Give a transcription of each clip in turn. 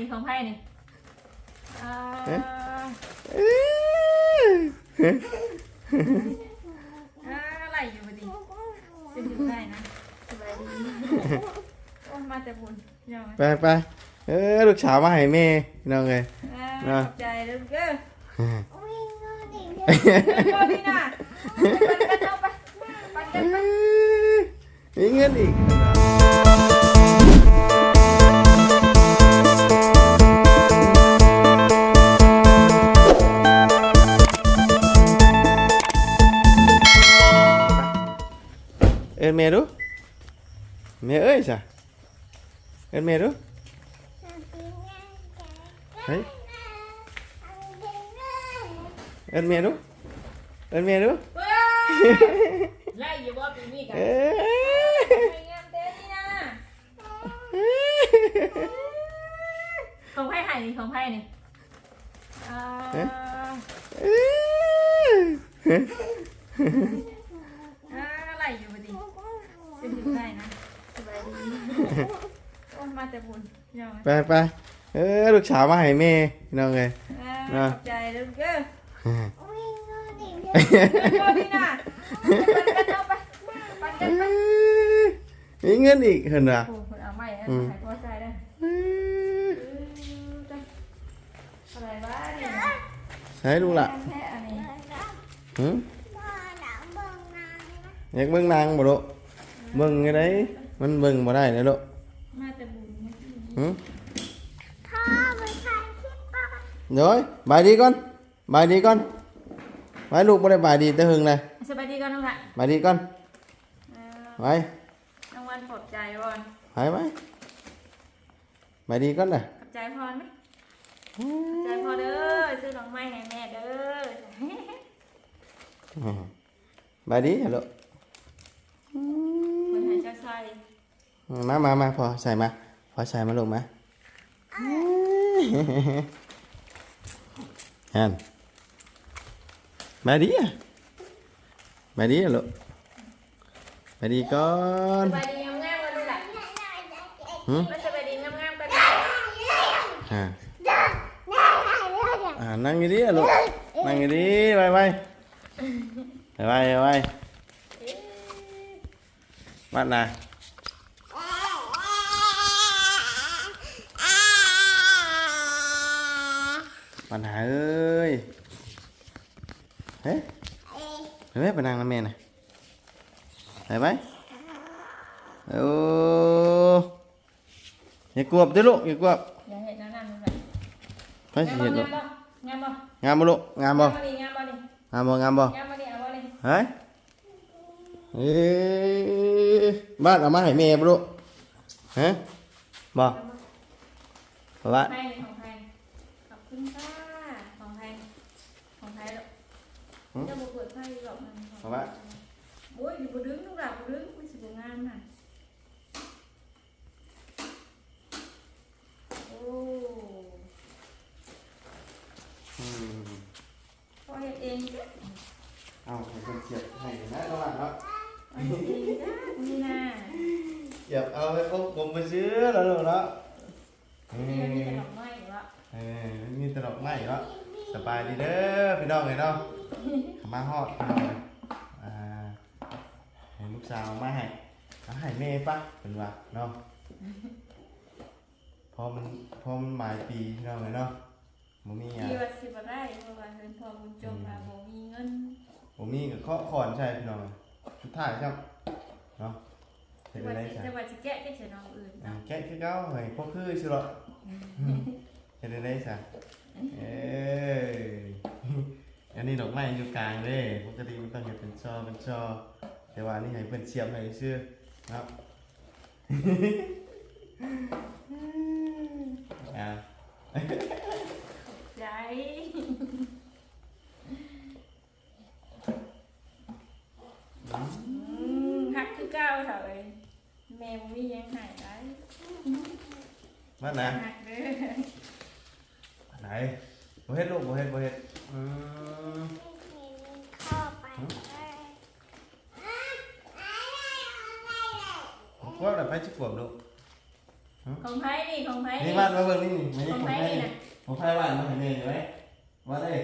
นี่ของไพ่นี่อ่าเอ๊ะ อ่าอะไรอยู่พอดีจะอยู่ได้นะสบายดีโอ้มาแต่บุญยอมไปไปเออลูกสาวมาให้แม่พี่น้องเลย อ่านะขอบใจเด้อเด้อวิ่งก็ดิ่งโอ้พี่น่ะไปกันเอาไปไปกันไปมีเงินอีก อ็นเมย์ดูเมย์เอ้ยจ้ะเอ็นเมย์ดูเฮ้ยเอ็นเมย์ดูเอ็นเมย์ดูเว้ยไล่อยู่บ่ปีนี้กันเอ้ยไปงานเต้นนี่นะของไพ่ไห่นี่ของไพ่นี่อ่า เอ๊ะ อ่าอะไรอยู่พอดีจะอยู่ได้นะสบายดีโอ้ มาแต่บุญยอมไปไปเออลูกสาวมาให้แม่พี่น้องเลยอ่านะขอบใจเด้อเด้อวิ่งก็ดิ่งโอ้พี่น่ะไปกันเอาไปไปกันไปมีเงินอีกเห็นป่ะโอ้คนเอาไม่นะอืมขายพอใจได้อะไรวะเนี่ยใช้ลูกละแค่อันนี้หืมพ่อหนังเบิ่งนางอยากเบิ่งนางบ่ลูกเบิ่งไงได้มันเบิ่งบ่ได้เลยลูกมาแต่บุญหืม พ่อไปถ่ายคลิปป่ะเดี๋ยวบายดีก่อนบายดีก่อนไว้ลูกบ่ได้บายดีแต่หึงเลยสบายดีก่อนน้องละบายดีก่อนเออไว้น้องวันขอบใจบอลไว้ไว้บายดีก่อนน่ะขอบใจพรไหมขอบใจพอเด้อซื้อดอกไม้ให้แม่เด้ออืมบายดีฮัลโหลคนให้เจ้าชายมามามาพอใส่มา พอใส่มาลูกมาฮันบายดีอะบายดีอะลูกบายดีก่อนสบายดีงามๆกันเลยล่ะหืมมาสบายดีงามๆกันอ่าอ่านั่งดีๆอะลูกนั่งดีๆไปไปไปไปไปมาน่ะ ปัญหาเอ้ย เฮ้ยเฮ้ยไปนั่งน้ำแม่น่ะไปไปโอ้อย่ากลัวเด้อลูกอย่ากลัวอย่าเห็นนั่นนั่นแบบไปสิเห็นลูกงามบ่งามบ่ลูกงามบ่งามบ่งามบ่นี่งามบ่งามบ่งามบ่นี่เอาบ่นี่เฮ้ยเอ้ยบ้านเอามาให้แม่บ่ลูกฮะบ่บ่ว่าให้ของไทยขอบคุณค่ะของไทยของไทยลูก จะบ่เปิดไฟหรอกมันบ่ว่าโอ้ยอยู่บ่ดึงลูกหลานบ่ดึงมันสิบ่งามน่ะโอ้อืมพอเฮ็ดเองจ้ะเอาให้เพิ่นเสียบให้นะระวังเนาะพอเฮ็ดเองจ้ะนี่น่ะเสียบเอาไปอบผมไปซื้อแล้วลูกเนาะเอนี่มันมีแต่อดอกไม้อยู่อะเออมีแตลกไม้เนาะสบายดีเด้อพี่น้องเอ้ยเนาะมาฮอดพี่น้องเอ้ยอ่าให้ลูกสาวมาให้เอาให้แม่ปะเป็นว่าเนาะพอมันพอมันหมายปีพี่น้องเลยเนาะบ่มีอะที่ว่าสิบ่ได้เพราะว่าเงินพอบุญจบมาบ่มีเงินบ่มีกับข้อขอนใช่พี่น้องสุดท้ายครับเนาะเฮ็ดว่าได้สิใช่จะว่าสิแกะได้ใส่น้องอื่นอ่าเนาะแกะคือเก่าเฮ้ยพวกคือสิหรอกเฮ็ดได้ใช่เอ้ย อันนี้ดอกไม้อยู่กลางเด้ปกติมันต้องเฮ็ดเป็นช่อเป็นช่อแต่ว่านี่ให้เพิ่นเสียบให้ซื่อครับ อ่าใจอืมฮักคือเก่าเถอะเอ้ยแม่บ่มีหยังให้ได้มานะฮักเด้อไหนบ่เฮ็ดลูกบ่เฮ็ดบ่เฮ็ด อืมเข้าไปเลยผมกลัวแล้วไปสิบกวบลูกของไผ่นี่ของไผ่นี่นี่วาดมาเบิ่งนี่นี่ไม่ใช่ของของไผ่ใครนี่นี่นะของใครวาดมาให้แม่อยู่ไหมวาดเลย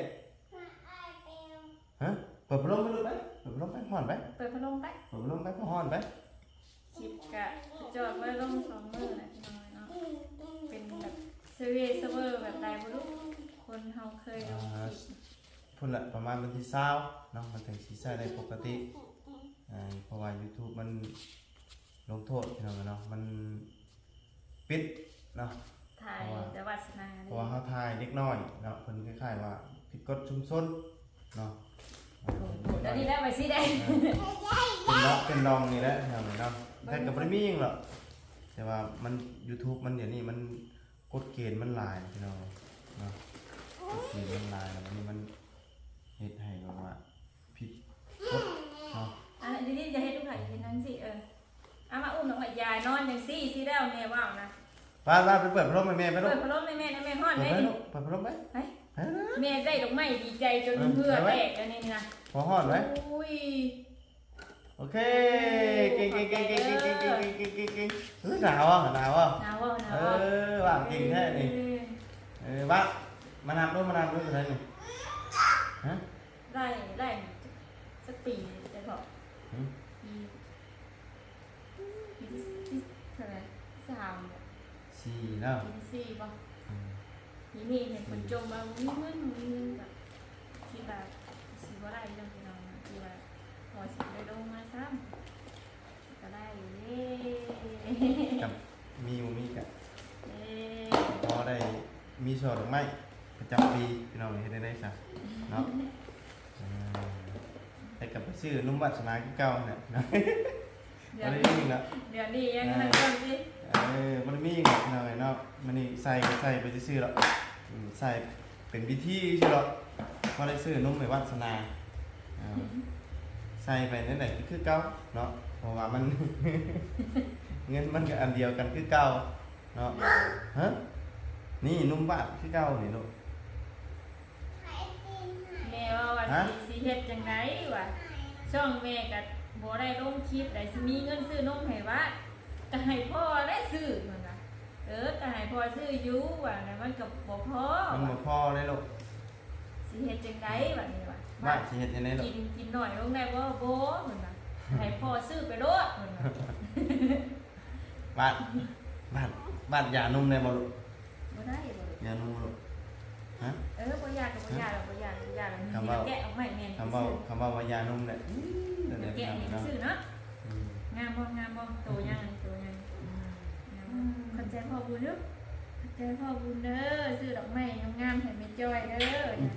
มาไอเปลฮะเปิดพัดลมไปดูไปเปิดพัดลมไปห่อนไปเปิดพัดลมไปเปิดพัดลมไปพอห่อนไปชิบกะจอดไว้ลงสองมือนะพี่น้อยเนาะเป็นแบบเซเว่เซเวอร์แบบใดบ่รู้ คนเฮาเคยลงคลิปพุ่นละประมาณวันที่เช้าเนาะมันถึงสีใช้ได้ปกติอ่าเพราะว่า YouTube มันลงโทษพี่น้องเนาะมันปิดเนาะถ่ายแต่วาสนาเพเลราะว่ายเขาถ่ายเล็กน้อยเนาะเพิ่นคล้ายๆว่าผิดกฎชุมชนเนาะอ่าเดี๋ยวนี้แล้วไปสิได้เป็นเนาะเป็นรองนี่แหละพี่น้องเนาะแต่ก็บ่ได้มีหยังหรอกแต่ว่ามัน YouTube มันเดี๋ยวนี้มันกฎเกณฑ์มันหลายพี่น้องเนาะกฎ เกณฑ์มันหลายแล้วมันนี่มันเฮ็ดให้แบบว่าผิดกฎเนาะอันนี้จะให้ทุกท่านเห็นนั่นสิเออเอามาอุ้มน้องใหม่ยายนอนจังซี่สิแล้วแม่ว่าวนะป้าป้าไปเปิดพัดลมให้แม่ไปลูเปิกดพัดลมให้แม่นะแม่ฮ้อนเปิดได้ไปดิลูกเปิดพัดลมไปไปไปนะแม่ได้ดอกไม้ดีใจจนเพื่อแตกอันนี้นะพอฮอดไหมอุ้ยโอเคเก่งเก่งเก่งเก่งเก่งเก่งเก่งเก่งเก่งเก่งเฮ้ยหนาวอะหนาวอะ หนาวบ่หนาวเอบ่อว่างเก่งแท้นี่ เออบ้า มานำด้วยมานำด้วยอะไรนี่ฮะได้ได้สักปีจะบอกหืมปีปีที่ที่เท่าไหร่สามเนี่ยสี่แล้วปีที่สี่ป่ะอืมทีนี่เห็นคนจมมาวิ่งเงินวิ่งเงินแบบที่แบบสีว่าได้เรื่องที่เราที่ว่าพอสิได้ลงมาซ้ำก็ได้เย้กับมีอยู่มีกับเย้พอได้มีช่อดอกไม้ ประจำปีพี่น้องเห็นได้ได้ซะเนาะเออแต่กับไปซื้อนุ่มวัฒนาที่เก่าเนี่ยเนาะเดืออะนไรนี้นี่นะเดือนนี้ยังนั่งเริ่มสิเออมันมีอีกหน่อยเนาะมันนี่ใส่ก็ใส่ไปซื่อๆหรอกอืมใส่เป็นวิธีใช่หรอกพอได้ซื้อนุ่มในวัฒนาอ่าใส่ไปนั่นแหละคือเก่าเนาะเพราะว่ามันเงินมันก็อันเดียวกันคือเก่าเนาะฮะนี่นุ่มบาทคือเก่านี่ลูก ไอติมหาย แม่ ว่าว่าฮะ สิสิเฮ็ดจังไดวะช่องแม่ก็บ่ได้ลงคลิปได้สิมีเงินซื้อนมให้วัดก็ให้พ่อได้ซื้อมันน่ะเออก็ให้พ่อซื้ออยู่ว่าแต่มันก็บ่พอมันว่ะบ่พอได้ลูกสิเฮ็ดจังไดบัดนี้วะบ้านสิเฮ็ดยังไงลูกกินกินหน่อยลงได้บ่บ่เพิ่นน่ะให้พ่อซื้อไปโลดเพิ่นน่ะบ้านบ้านบ้านยานุ่มได้บ่ลูกบ่ได้บ่ ยานุ่มลูก ฮะเออบ่อยากก็บ่อยากหรอกบ่อยากบ่อยากหรอกคำว่าแกะออกมาให้แม่นคำว่าคำว่าว่ายานุ่มเนี่ยอื้อซื้อเดี๋ยวแกะๆนี่เนาะซื้อเนาะอืมงามบ่งามบ่โตยังอันนี้โตยังงามบ่ขอบใจพ่อบุญเด้อขอบใจพ่อบุญเด้อซื้อดอกไม้งามๆให้แม่จ้อยเด้อเนี่ย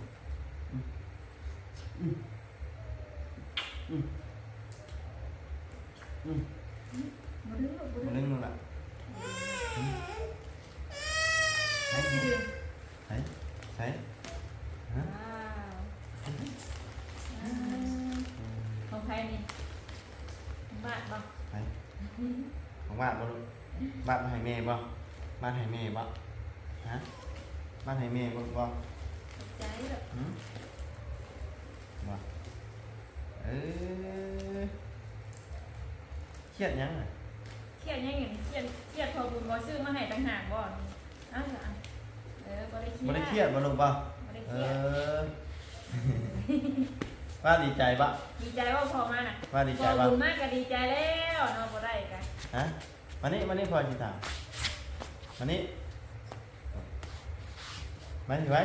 อืมบ่ดึงลูกบ่มาดึนึ่งงนู่นละไปสิดึง ใส่ใส่ฮะว้าวอ่าของใครนี่บ้านบ่ใส่ของบ้านบ่ลูกบ้านให้แม่บ่บ้านให้แม่บ่ฮะบ้านให้แม่บ่บ่ขอบใจเด้อหืมบ่เออเครียดยังอะเครียดยังไงเครียดเครียดพ่อบุญบ่ซื้อมาให้ต่างหากบ่เอ้าล่ะ เออบ่ได้เครียดบ่ได้เครียดบ่ลูกบ่บ่ได้เอเครียดอ ว่าดีใจบ่ดีใจว่าพอมาน่ะว่าดีพใจอบ่บุญมากก็ดีใจแล้วเนาะบ่ได้กันฮะมานี่มานี่พอสิถามมานี่มาสิไว้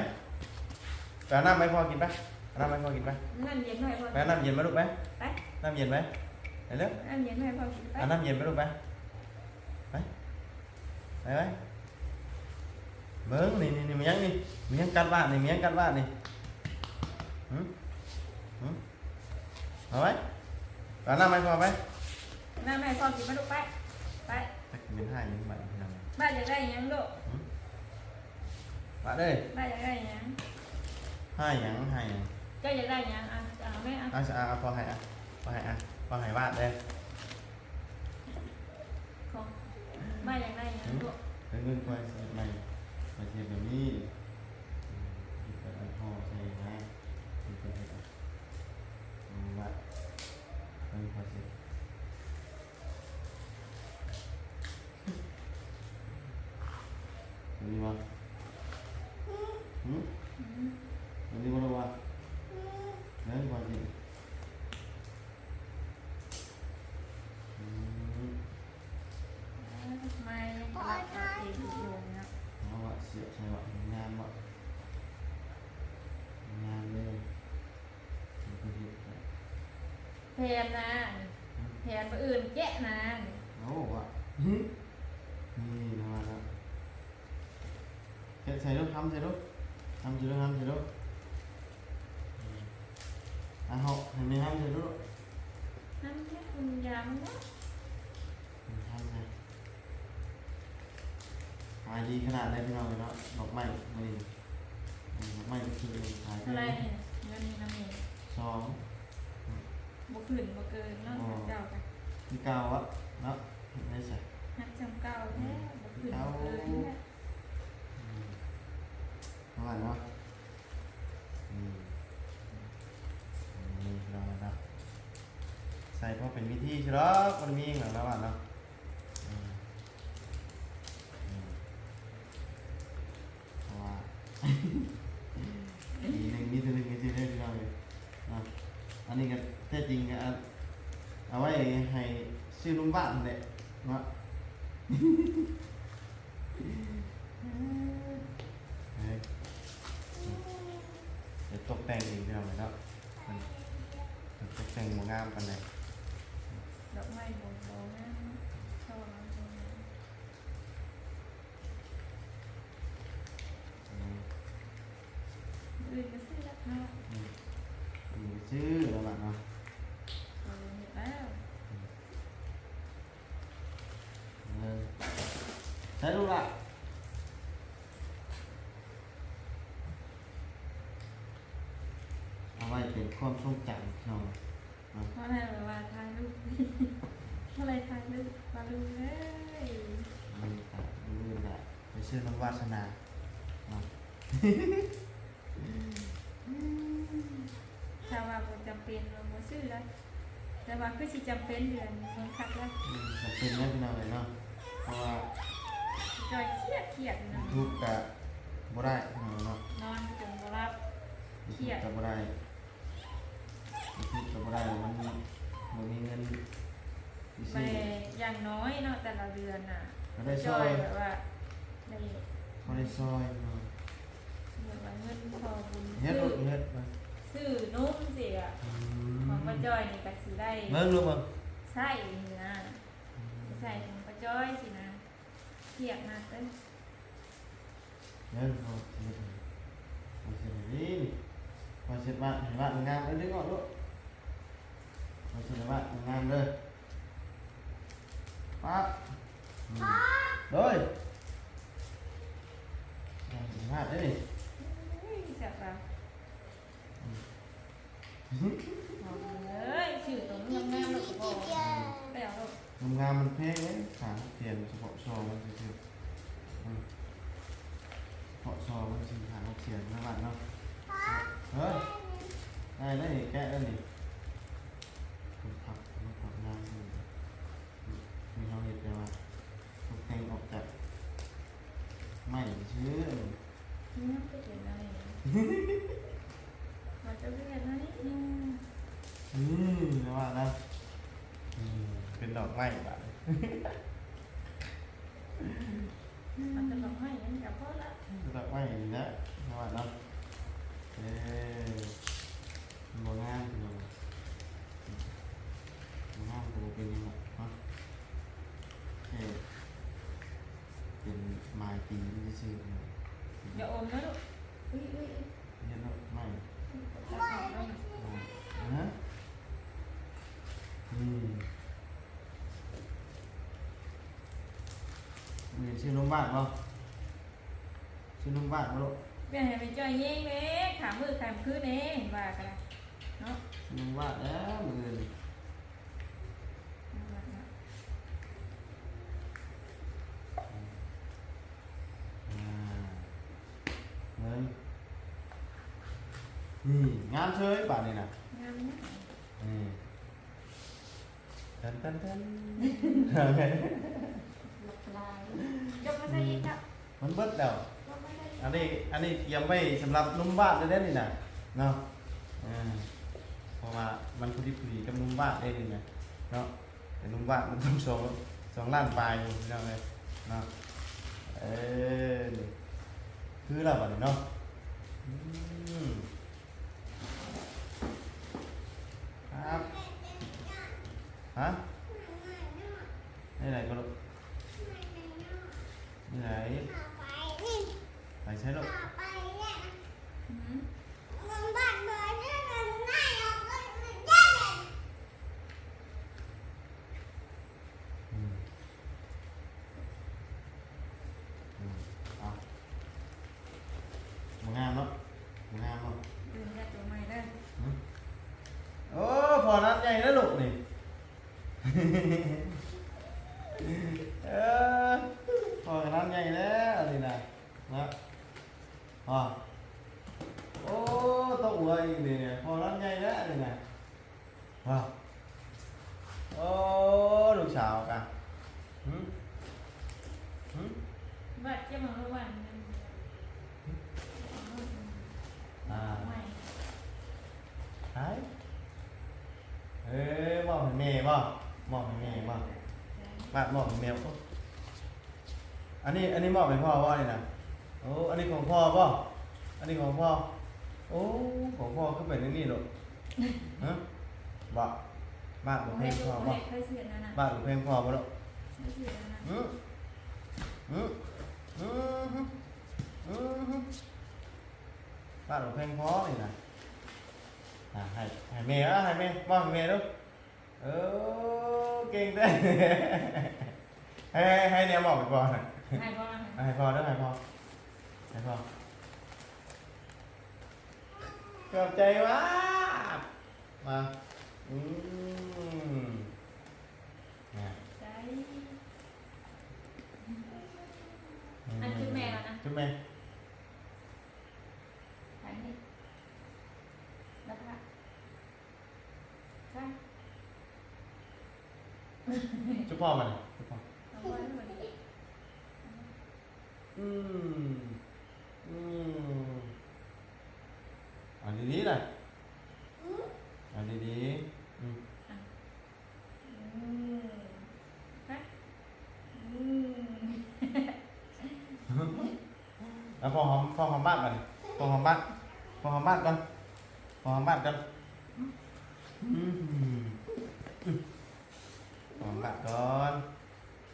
ไปเอาน้ำไหมพอกินไปเอาน้ำไหมพอกินไปนั่นเย็นหน่อยพอไปเอาน้ำเย็นมาลูกไปไปน้ำเย็นไหมไปเร็วนั่นเย็นหน่อยพอกินไป เอาน้ำเย็นมาลูกไป ไป ไปไปเบิ้งนี่นี่นี่มันยังนี่มันยังกัดบ้านนี่มันยังกัดบ้านนี่หืม vâng này, này, này miếng đi. Miếng cắt vạn này miếng cắt vạn này. Hả bác? Đó năm hay không bác? Năm hay không chỉ mới độ bảy bảy Biến hai nhưng bạn làm Ba giờ đây nhắn độ. Bạn đây. Ba giờ đây nhắn Hai nhắn, hai nhắn cái giờ đây nhắn, à, à mấy ăn À, à, à hai à. ăn Có hai à. ăn, có hai bạn đây. Không. Ba giờ đây nhắn độ Đừng quay này ไประเทศแบบนี้ที่เป็นอันพ่อใช่ไหมที่เป็นอันละไม่พอสินี่มั้ แพนนะแพนมาอื่นแกะนะเอาวะหึนี่นะมาแล้วแกะใส่ลูกทำใส่ลูกทำใส่ลูกทำใส่ลูกอืมอะเหาะเห็นไหมทำใส่ลูกนั่นแค่คุณยามเนาะอืมทำใส่ขายดีขนาดไหนพี่น้องเนาะดอกไม้มาดิอืมดอกไม้ก็คือขายเท่าได้ไรเนี่ยเงินนี่น้ำเองสอง บ่ขึ้นบ่เกินเนาะเจ้ากันที่เก้าวะเนาะเห็นไหมใส่นักจำเก่าแท้บ่ขึ้นบ่เกินเนี่ยอืมประมาณเนาะอืมนี่เราเนาะใส่เพราะเป็นวิธีใช่หรอมันมีอย่างแล้วอะเนาะอืมอืมเพราะว่ามีหนึ่งมีตัวหนึ่งมีตัวหนึ่งที่เราเลยเนาะอันนี้ก็ แท้จริงก็เอาเอาไว้ให้ชื่อลุงบ้านนั่นแหละเนาะเฮ้ยเดี๋ยวตกแต่งอีกพี่น้องเนาะมันมันตกแต่งมางามกันเลยดอกไม้บ่บ่นะชอบมันจังเลยอืมอื่นก็ซื้อราคาอืมอืมชื่อแล้วล่ะเนาะ ช่ลูกละเอาไว้เป็นความทรงจำพี่น้องเนาะเพราะอะไรแบบว่าถ่ายรูปเท่าไรถ่ายรูปมาลูกเอ้ยมันก็รู้แหละไปชื่อน้องวาสนาเนาะถ้าว่าบ่จำเป็นเราบ่ซื้อแล้วแต่ว่าคือสิจำเป็นเดือนเงินคักแล้วอืมจะเป็นแม่พี่น้องเลยเนาะเพราะว่า จอยเครียดเครียดนะทุกข์กะบ่ได้พี่น้องเนาะนอนจนบ่รับ เครียดจะบ่ได้คิดจะบ่ได้มันมันมีเงินที่ไปซื้อ อย่างน้อยเนาะแต่ละเดือนน่ะก็ได้จซออยย แบบว่าได้ก็ได้ซอยเนาะแบบว่าเงินพอบุญเฮ็ดซื้รอถเฮ็ดมาซื้อนุ่มสิอะอืของป้ามจอยนี่ก็สิได้เบิ่งดูเบิ่งใส่นี่นะใส่ของป้าจ้อยสินะ เทียบมากเลยเบิ่งเอาเฮ็ดเอาเฮ็ดนี่พอเสร็จบ้านเห็นบ้านงามเด้อดึงออกลูกพอเสร็จบ้านงามเด้อปั๊บอืมโดยงามมากเด้อนี่เฮ้ยเสียบเราบอกเลยชื่อตัวงามๆแล้วก็บอก ไปเอาลูกงามๆมันแพงเลยขางเปลี่ยนเฉพาะซอมันซื่อๆอืมเฉพาะซอมันสิขางเขียนนะบ้านเนาะเฮ้ยได้ได้นี่แกะได้นี่คุณพับมันพับงานอยู่มีเขาเห็นแต่ว่าตกแต่งออกจากไม่ชื่อ นี่ไปเห็นอะไรมันจะเป็นอะไรนี่ อืมนะว่านะอืมเป็นดอก ไม้แบบมันจะร้องไห้ยังกับพ่อละเป็นดอกไม้นี่นะนะว่านะเอ๊ะมันบ่งามพี่น้องบ่งามก็บ่เป็นยังไงฮะเอ๊ะเป็นไม้ตีมันจะซื่อๆอย่าอมนะลูกอุ้ยอุ้ย เห็นดอกไม้ ตัดออกแล้วนะ ฮะอืม มีชื่อลุงบ้านป่ะชื่อลุงบ้านป่ะลูกเปลี่ยนให้เป็นจ้อยเงี้ยเว้ มันเนาะชื่อลุงบ้านแล้วมือนี่อ่าเงินนี่งามเชยบ้าอันตันตันหลากหลายยกมาใส่อีกครับมันเบิดแล้วก็ไม่ได้อันนี้อันนี้เตรียมไว้สำหรับนุ่มบ้านเลยเด้นี่นะเนาะอ่าเพราะว่ามันพอดีพอดีกับนุ่มบ้านได้นี่นะเนาะแต่นุ่มบ้านมันต้องสองสองล้านปลายอยู่พี่น้องเลยเนาะเออนี่คือเราบัดนี้เนาะอืมครับฮะนี่ไหนก็ลูกนี่ไหนไปใช้ลูก อืมอืมอืมเอามางามเนาะมางามเนาะ ดูแค่ตัวใหม่ได้ โอ้พอนัดใหญ่แล้วลูกนี่ เออพอกับนัดใหญ่แล้วอันนี่นะนะพอโอ้ต้องอวยอีกนี่เนี่ยพอนัดใหญ่แล้วอันนี่นะพอโอ้ลูกสาวกันหืมหืม บัดจะมาเมื่อวันนึง อ่า ใหม่ หายเอ้ยบอกให้แม่บ่บอกให้แม่บ่ บ้านบอกให้แม่บ่อันนี้อันนี้มอบให้พ่อว่าเนี่ยนะโอ้อันนี้ของพ่อบ่ะอันนี้ของพ่อ โอ้ของพ่อก็เป็นอย่างนี้หรอกฮะบ่บ้านบ่เพลงพ่อบ่ให้เคยเสียนะนะบ้านบ่เพลงพ่อบ่หรอกเคยเสียนะอืออืออืออือบ้านบ่เพลงพ่อนี่นะอ่าให้ให้แม่อะให้แม่มอบให้แม่ดูเออเก่งเด้ ให้ให้ให้เนี่ยมอบไปก่อนน่ะให้พ่อให้ให้พอเด้อให้พอให้พอขอบใจมากมาอืมนะใจอันจุดแม่แล้วนะจุ๊บแม่ไปนี่แล้วค่ะใช่จุ๊บพ่อมาเลยจุ๊บพ่อเอาไว้เหมือนอืมอืมเอาดีๆหน่อยเอาดีๆอืมอืมฮะอืมแล้วพอหอมพอหอมบ้านกันพอหอมบ้านพอหอมบ้านกันพอหอมบ้านกันอืมหอมบ้านก่อน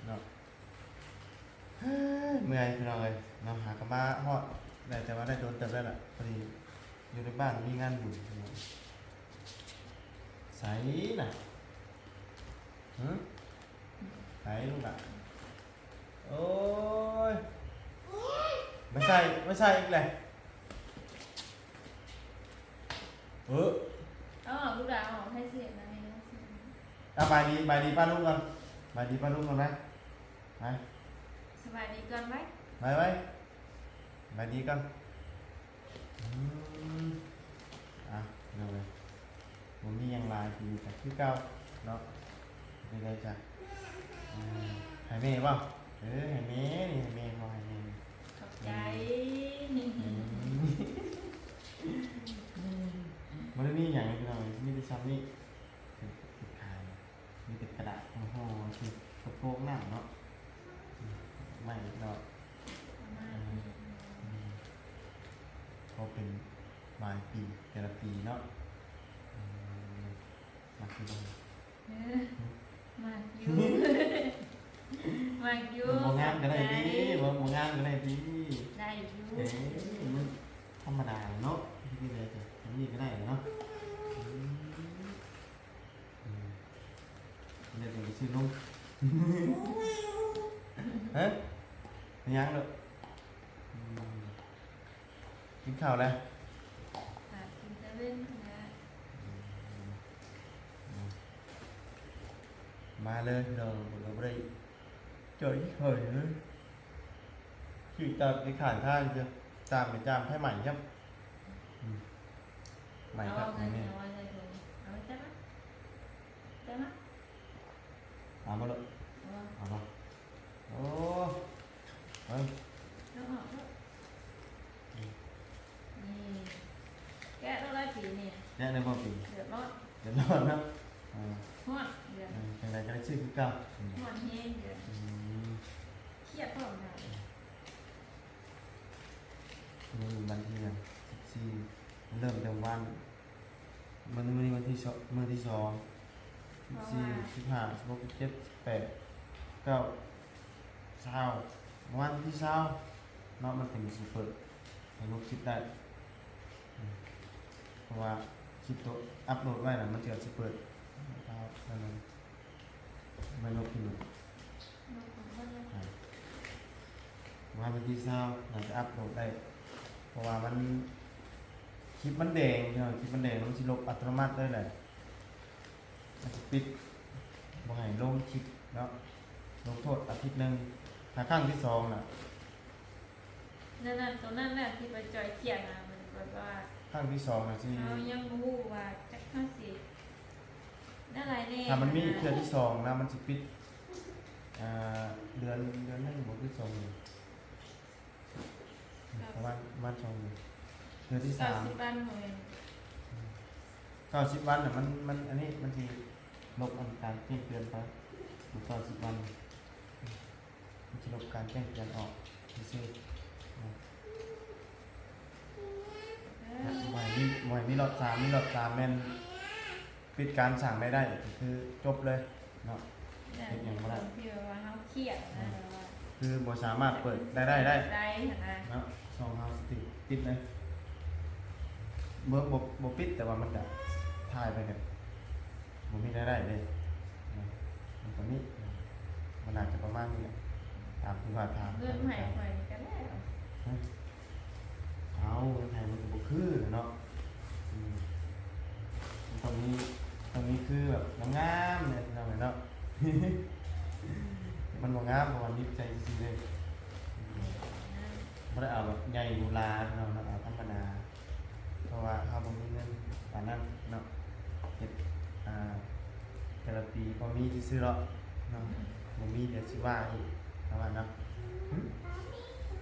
เนาะเฮ้ย เมื่อยพี่น้องเลยเนาะหากลับมาฮอดได้แต่ว่าได้โดนเติมได้วละพอดีอยู่ในบ้านมีงานบุญพี่น้องใสน่ะหืมใสลูกอะโอ้ยไม่ใช่ไม่ใช่อีกเลยเอออ๋อลูกดาวออกให้เสียนะให้เสียเอาบายดีบายดีป้าลุงกันบายดีป้าลุงกันไหมไป สบายดีก่อนไหมไปไปบายดีกันอืมอะเดี๋ยวเลยผมมียังลายทีแต่คือเก้าเนาะไม่ได้จ้ะอืมให้แม่บ้างเออให้แม่นี่ให้แม่บ่ให้แม่ขอบใจมันไม่มีอย่างนี้เลยมีแต่ซ้ำนี่เป็นเป็นขายมีแต่กระดาษโอ้โหคือกระโปรงหนังเนาะอืม ไม่เนาะอืมเขาเป็นรายปีแต่ละปีเนาะอืมมาคือมันเออมากอยู่มากอยู่โมงานก็ได้ดีบ่โมงานก็ได้ดีได้อยู่เอ๊ะมันธรรมดาเนาะที่นี่เลยจ้ะอันนี้ก็ได้เนาะอืมอืมเดี๋ยวจะซื้อนมฮะ nhắn được. Kính khảo đây. Mà lên rồi một đi. đây. Trời hời nữa chị tập cái khải thai chưa? Tạm phải tạm thay mảnh nhá. Mảnh thật này. nè à mà lộn. À vâng ะในบ่ปีเดือดร้อนเดี๋ยวรอดนะอ่าฮอดเดือดอ่าจังไดก็ได้ชื่อคือเก่าอืมฮอดเฮงเดือดอืมเครียดพร้อมกันนี่วันที่หนึ่งสิบสี่เริ่มแต่วันมันมันวันที่สองมื้อที่สองสิบสี่สิบห้าสิบหกสิบเจ็ดสิบแปดเก้าเช้าวันที่เช้าเนาะมันถึงสิเปิดให้ลูกคิดได้อืมเพราะว่า คลิปตัวอัพโหลดไว้น่ะมันจะสิเปิดเอาอันนั้นไม่ลบพิมพ์ว่าวันที่เศร้าเราจะอัพโหลดได้ เพราะว่ามันคลิปมันแดงเนาะคลิปมันแดงมันสิลบอัตโนมัติได้เลยมันจะปิดบ่ให้ลงคลิปเนาะลงโทษอาทิตย์หนึงถ้าครั้งที่สองน่ะนั่นน่ะตัวนั้นแหละที่ไปจอยเครียดนะมันแบบว่า ครั้งที่สองน่ะสิเรายังบ่รู้ว่าจักห้าสินั่นอะไรแน่ถ้ามันมีเทื่อที่สองนะมันสิปิดอ่าเดือนเดือนหนึงบ่คือสองเดือนประมาณประมาณสองเดือนเทื่อที่เก้าสามสิบบ้านหน่วยเก้าสิบวันน่ะมันมันอันนี้มันสิลบอันการแจ้งเตือนไปอยู่เก้าสิบวันมันจะลบการแจ้งเตือนออกซื่อๆ หมอวยมีหมวยมีรอบสามมีรอบสามแม่นปิดการสั่งไม่ได้ก็คือจบเลยเนาะนั่นเป็นคนที่แบบว่าเฮาเครียดนะว่าคือบ่สามารถเปิดได้ได้ได้ได้หั่นนะเนาะสองเฮาสติปิดเลยเมื่อบ่บ่ปิดแต่ว่ามันก็ถ่ายไปเนี่ยบ่มีได้ได้เลยนะมันก็มีมันอาจจะประมาณนี้แหละตามที่ว่าถามเรื่องใหม่ใหม่กันแล้วเอา เงินไทยมันก็บ่คือเนาะอืมตรงนี้ตรงนี้คือแบบงามๆเนี่ยเราเห็นเนาะ มันบ่งามเพราะว่านิดใจจริงๆเลยไม่ได้เอาแบบใหญ่โบราณเนาะเราเอาธรรมดาเพราะว่าเขาบ่มีเงินปานนั้นเนาะเฮ็ดอ่าแต่ละปีพอมีที่ซื้อๆเนาะเนาะบ่มีเดี๋ยวสิว่าอีกประมาณเนาะหึ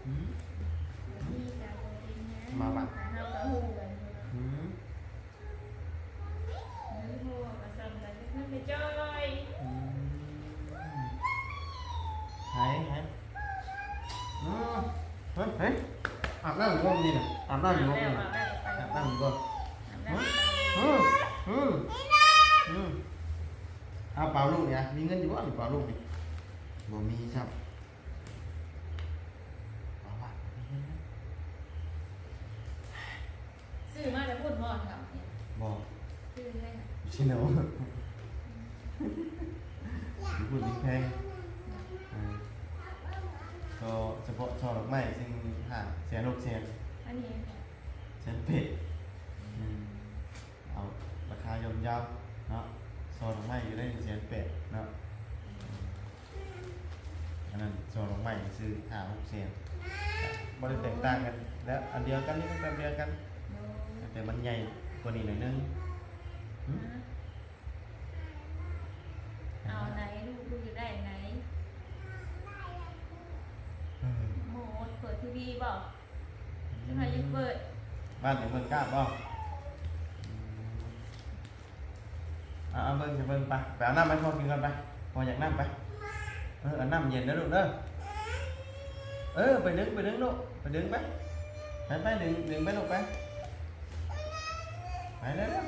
หึนี่จะบ่ เป็นหยังมาบัดเฮาก็ฮู้กันอยู่เนาะหึหรือฮู้ว่าซ้ำกันนั่น ชิโน่ญี่ปุ่นยิ่งแพงเออก็เฉพาะช่อดอกไม้ซึ่งห่างแสนหกแสนอันนี้ค่ะแสนเป็ดอืมเอาราคายอมยาวเนาะช่อดอกไม้อยู่ได้แสนเป็ดเนาะอันนั้นช่อดอกไม้ซื้อห้าหกแสนบริแตกต่างกัน แล้วอันเดียวกันนี่ก็แบบเดียวกันโน้แต่มันใหญ่กว่านี้หน่อยนึงหึ เอาไหนลูกลูกจะได้ไหนอืมโหมดเปิดทีวีเปล่าจะพายังเปิด บ้านถึงเมืองกล้าบ่เอาเอาเบิ่งจะเบิ่งไปไปเอาน้ำไปพอกินกันไปพออยากน้ำไปเออเอาน้ำเย็นนะลูกเด้อเออไปดึงไปดึงลูกไปดึงไปไปไปดึงดึงไปลูกไปไปเร็วเร็ว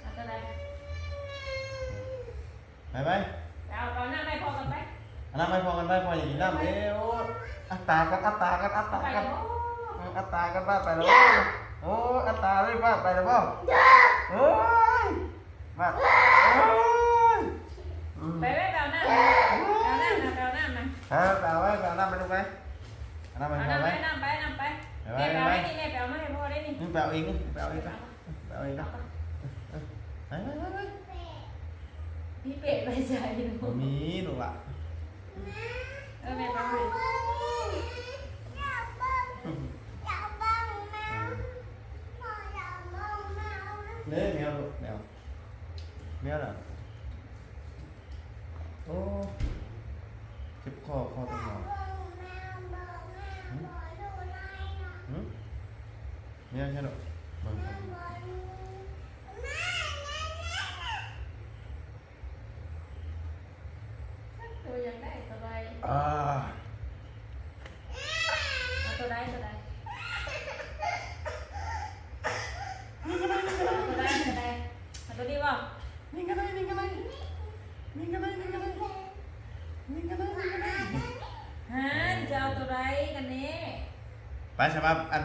เอาอะไร ไปไปเอาเอาหน้าไปพอกันไปเอาน้ำไปพอกันไปพออยากกินน้ำเร็วอัตตากันอัตตากันอัตตาไปกันโอ้อัตตากันบ้าไปแล้วโอ้อัตตาเลยบ้าไปแล้วบ่โอ้ยบ้าโอ้ยอืมไปไว้เอาหน้าเอาหน้ามาเอาหน้ามาเออไปเอาไว้ไปเอาน้ำไปลงไปเอาน้ำไปเอาเอาหน้าไว้ไปน้ำไปน้ำไปแม่เอาได้นี่แม่เอามาให้พ่อได้นี่นี่ไปเอาเองนี่ไปเอาเองไปไปเอาเองนะไปไปไปไป พี่เป็ดไปใส่ดูบ่มีลูกละเออแม่ไปเลยเนื้อแมวลูกแมวแมวเหรอโอ้เจ็บคอคอตรงหนอนหืมเนี่ยใช่หรอเบิ่งครับ ตัวยังได้ตัวใด อ่าเอาตัวใดตัวใดเอาตัวใดตัวใดเอาตัวนี้บ่นี่ก็ได้นี่ก็ได้นี่ก็ได้นี่ก็ได้นี่ก็ได้นี่ก็ได้ฮะจะเอาตัวใดกันนี้ไปฉบับอัน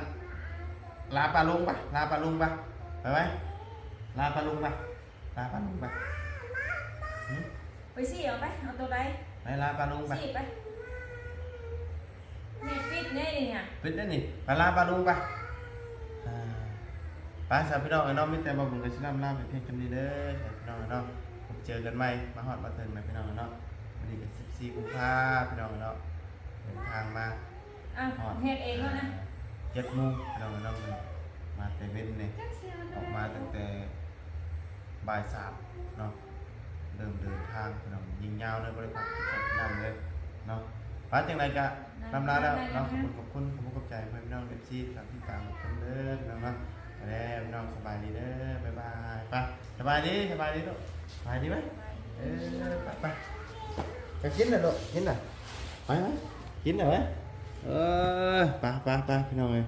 ลาปลาลุงปะลาปลาลุงปะไปไหมลาปลาลุงปะลาปลาลุงปะหืมไปสิเอาไปเอาตัวใด ไปลาปลาลุงปะสิไปนี่ปิดเนี่ยนี่เนี่ยปิดได้นี่ไปลาปลาลุงปะอ่าไปสาวพี่น้องไอ้น้องมิแต่มาบุญกับชิลามลาไปเพียงกันนี้เด้อสาวพี่น้องไอ้น้องผมเจอกันใหม่มาฮอดมาเถิงนะพี่น้องไอ้น้องวันนี้ก็14กุมภาพันธ์พี่น้องไอ้น้องเดินทางมาอะเฮ็ดเองแล้วนะเจ็ดโมงเราเรามาแต่เว้นเนี่ยออกมาตั้งแต่บ่ายสามเนาะ เริ่มเดินทางเรายิงยาวเลยบริษัทนำเลยเนาะป้าจังไรกะนำลาแล้วเนาะขอบคุณขอบคุณขอบคุณขอบใจเพื่อนพี่น้องเอฟซีครับที่ตามชมเด้อพี่น้องเนาะไปแล้วพี่น้องสบายดีเด้อบ๊ายบายไปสบายดีสบายดีลูกสบายดีไหมเออไปไปจะกินหน่อยลูกกินหน่อยไปไหมกินหน่อยไหมเออไปไปไปพี่น้องเลย